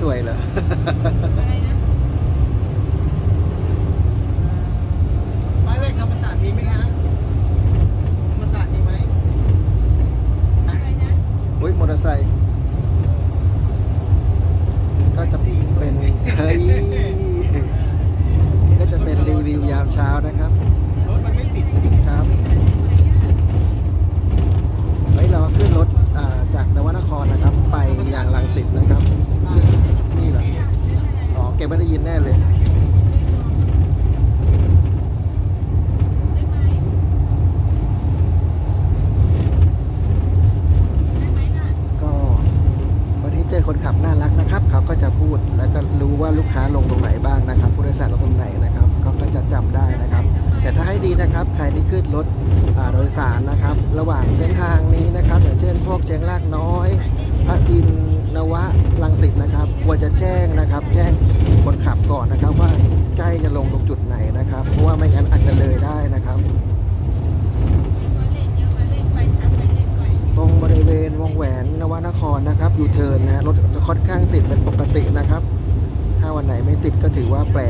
สวยเหรอ ป้ายเลขธรรมศาสตร์มีไหมฮะธรรมศาสตร์มีไหม อุ้ยมอเตอร์ไซค์ก็จะเป็นเฮ้ยก็จะเป็นรีวิวยามเช้านะครับ รถมันไม่ติด ครับเฮ้ยเราขึ้นรถอ่าจากนวนครนะครับ ไปอย่างลังสิตนะครับ นี่เหรออ๋อเก็บไม่ได้ยินแน่เลย ก็วันนี้เจอคนขับน่ารักนะครับ เขาก็จะพูดแล้วก็รู้ว่าลูกค้าลงตรงไหนบ้างนะครับ ผู้โดยสารลงตรงไหนนะครับเขาก็จะจำได้นะครับ แต่ถ้าให้ดีนะครับ ใครที่ขึ้นรถอ่าโดยสารนะครับ ระหว่างเส้นทางนี้นะครับ อย่างเช่น พวกเชียงรากน้อยพระอินทร์นวะลังสิตนะ ควรจะแจ้งนะครับ แจ้งคนขับก่อนนะครับ ว่าใกล้จะลงตรงจุดไหนนะครับ เพราะว่าไม่งั้นอาจจะเลยได้นะครับ ตรงบริเวณวงแหวนนวนครนะครับยูเทิร์นนะฮะรถจะค่อนข้างติดเป็นปกตินะครับ ถ้าวันไหนไม่ติดก็ถือว่าแปลก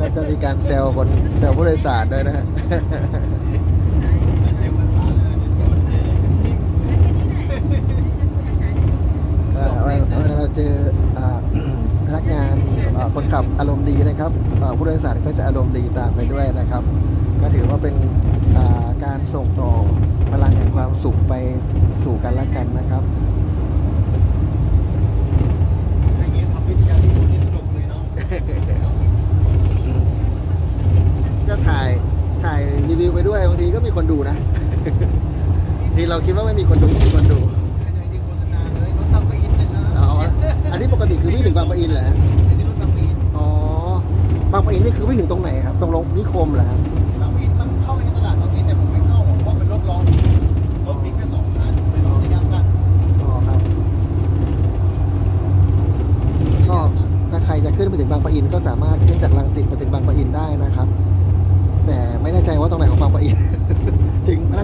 ก็จะมีการแซวคนแซวผู้โดยสารด้วยนะฮะเจอดเลยนิ่มเอ่อวันวันเราเจอพนักงานคนขับอารมณ์ดีนะครับผู้โดยสารก็จะอารมณ์ดีตามไปด้วยนะครับ ก็ถือว่าเป็นการส่งต่อพลังแห่งความสุขไปสู่กันและกันนะครับอย่างนี้ทำวิทยานิพนธ์นี่สนุกเลยเนาะ ก็ถ่ายถ่ายรีวิว ไปด้วยบางทีก็มีคนดูนะทีเราคิดว่าไม่มีคนดูมีคนดูอย่างนี้โฆษณาเลยรถบางปะอินนะครับเอาอันนี้ปกติคือวิ่งถึงบางปะอินเหรอฮะอันนี้รถบางปะอินอ๋อบางปะอินนี่คือวิ่งถึงตรงไหนครับ ตรงลงนิคมเหรอครับบางปะอินมันเข้าไปในตลาดบางปะอินแต่ผมไม่เข้าเพราะเป็นรถรองรถมีแค่สองคันเป็นรถระยะสั้นอ๋อครับก็ถ้าใครจะขึ้นไปถึงบางปะอินก็สามารถขึ้นจากลังสิตไปถึงบางปะอินได้นะครับ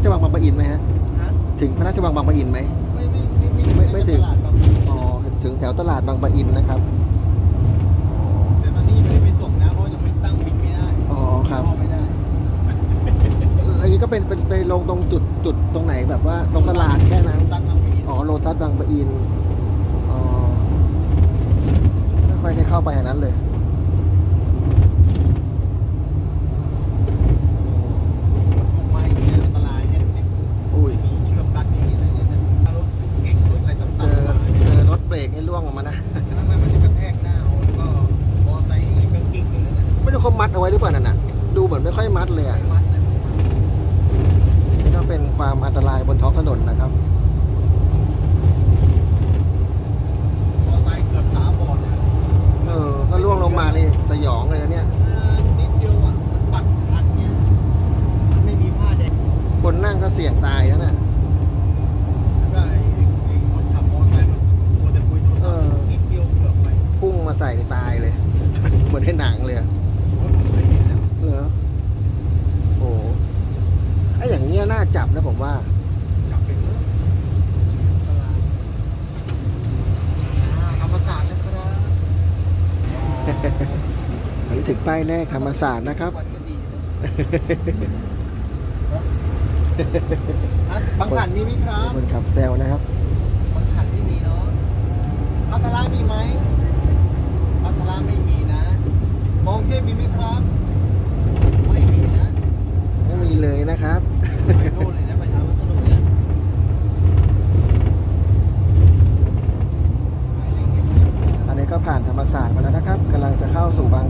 ระราชวังบางปะอินไหมฮะ ฮะถึงพระราชวังบางปะอินไหม ไม่ไม่ไม่ไม่ไม่ถึง ตลาดบางปะอินอ๋อ ถึงแถวตลาดบางปะอินนะครับ แต่ตอนนี้ไม่ได้ไปส่งนะเพราะยังไม่ตั้งบินไม่ได้อ๋อครับ เข้าไม่ได้อันนี้ก็เป็นเป็นไปลงตรงจุดจุดตรงไหนแบบว่าตรงตลาดแค่นั้น ตั้งบางปะอินอ๋อ โลตัสบางปะอิน อ๋อ ไม่ค่อยได้เข้าไปอย่างนั้นเลย คนนั่งก็เสี่ยงตายแล้วน่ะคนขับมอไซค์มัมัวคุยโทรศัพท์นิดเดียวเกือบไปพุ่งมาใส่ในตายเลย เหมือนในหนังเลยเหนแล้รอโอ้โหไออย่างเงี้ยน่าจับนะผมว่า จับไปเถลาดอาธรรมศาสตร์นะครับอันนี้ถึงป้ายแรกธรรมศาสตร์นะครับ บางขันมีไหมครับ คนขับแซลนะครับบางขันไม่มีเนาะพัทรามีไหมพัทราไม่มีนะ มองเทพมีไหมครับ ไม่มีนะ ไม่มีเลยนะครับไปโน่นเลยนะไปทางวัสดุนะอันนี้ก็ผ่านธรรมศาสตร์มาแล้วนะครับกำลังจะเข้าสู่บาง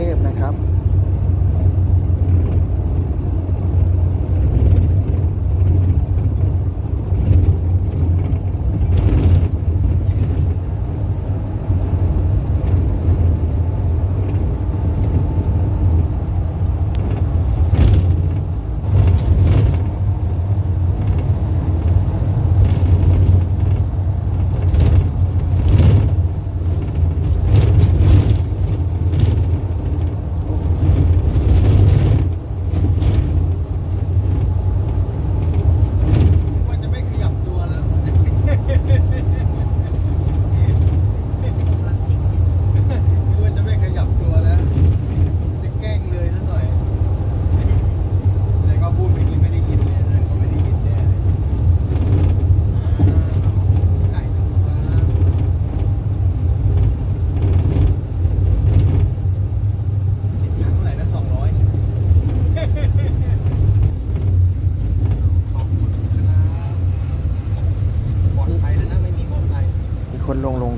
เทพนะครับ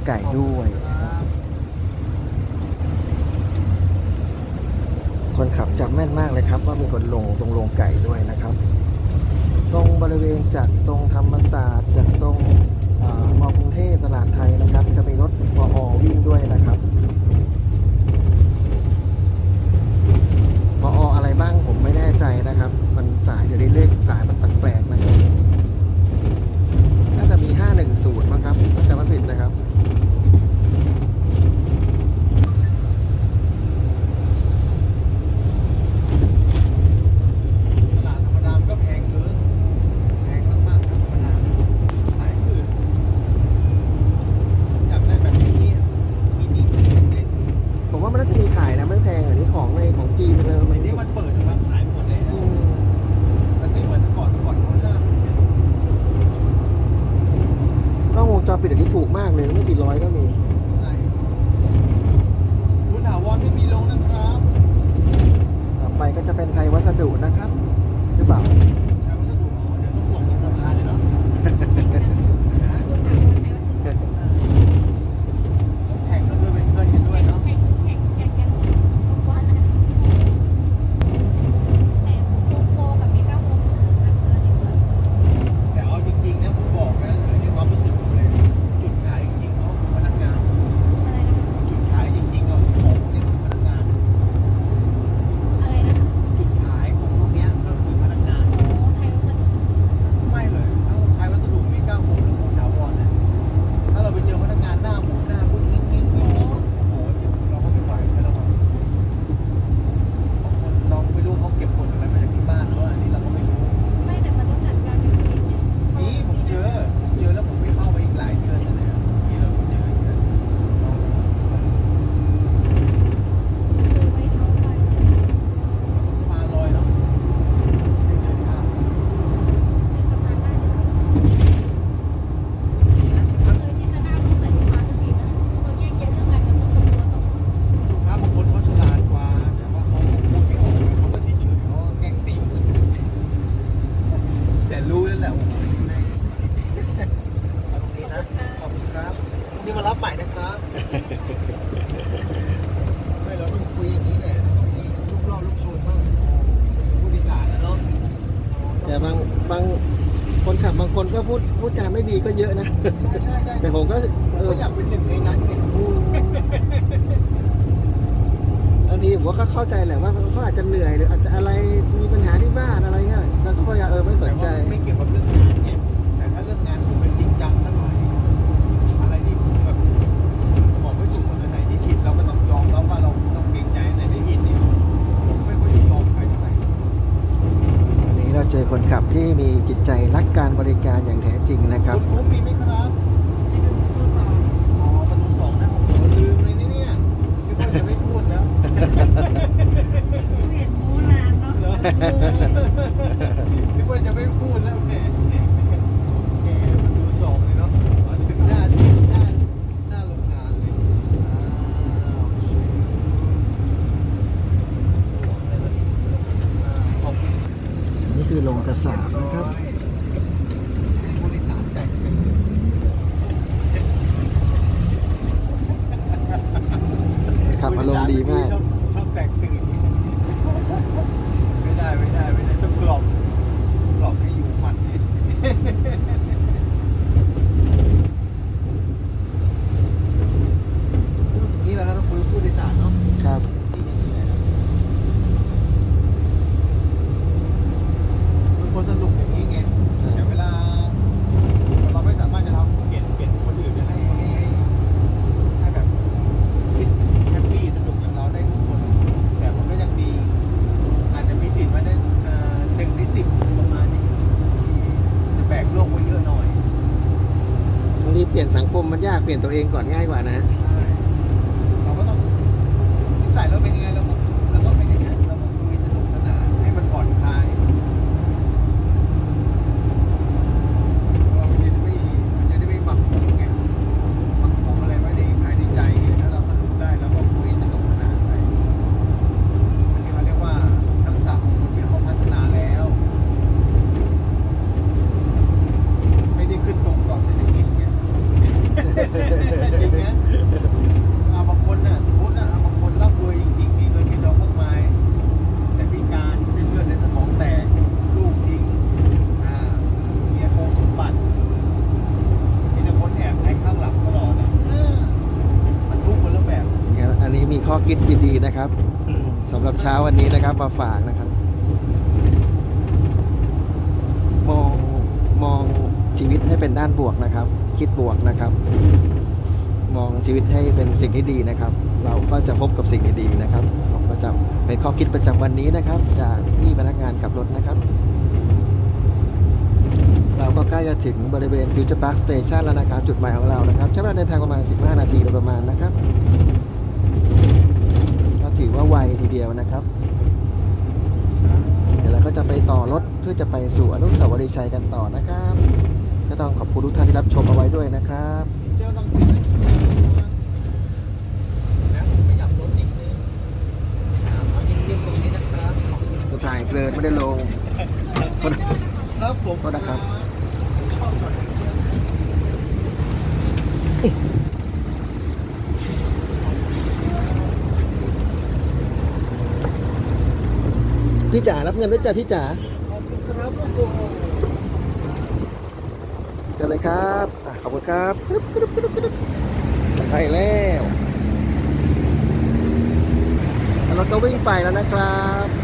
ไก่ด้วยคนขับจำแม่นมากเลยครับ ว่ามีคนลงตรงโรงไก่ด้วยนะครับ ตรงบริเวณจากตรงธรรมศาสตร์จากตรงมอกรุงเทพตลาดไทยนะครับ จะมีรถปอวิ่งด้วยนะ มากเลยไม่ติดร้อยก็มีะมารับใหม่นะครับไม่เราต้องคุยอย่างนี้แหละต้องมีลูกเล่าลูกชนบ้างผู้ดีสารนะเนาะแต่บางบางคนขับบางคนก็พูดพูดจาไม่ดีก็เยอะนะแต่ผมก็เออ อยากเป็นหนึ่งในนั้นไงบางทีผมก็เข้าใจแหละว่าเขาอาจจะเหนื่อยหรืออาจจะอะไรมีปัญหาที่บ้านอะไรเงี้ยแล้วก็พยายามเออไม่สนใจไม่เกี่ยวกับเรื่อง dasar. ngay สำหรับเช้าวันนี้นะครับมาฝากนะครับ มองมองชีวิตให้เป็นด้านบวกนะครับ คิดบวกนะครับ มองชีวิตให้เป็นสิ่งที่ดีนะครับ เราก็จะพบกับสิ่งดีๆนะครับของประจำเป็นข้อคิดประจำวันนี้นะครับ จากพี่พนักงานขับรถนะครับ เราก็ใกล้จะถึงบริเวณฟิวเจอร์พาร์คสเตชันแล้วนะครับ จุดหมายของเรานะครับใช้เวลาเดินทางประมาณ 15 นาทีโดยประมาณนะครับือว่าไวทีเดียวนะครับ เดี๋ยวเราก็จะไปต่อรถเพื่อจะไปสู่อนุสาวรีย์ชัยกันต่อนะครับ ก็ต้องขอบคุณทุกท่านที่รับชมเอาไว้ด้วยนะครับเจ้าลังสิตถายเพลินไม่ได้ลงครับผมก็นะครับ พี่จ๋ารับเงินด้วยจ้ะพี่จ๋าครับลูกเจอเลยครับขอบคุณครับไปแล้วเราวก็วิ่งไปแล้วนะครับ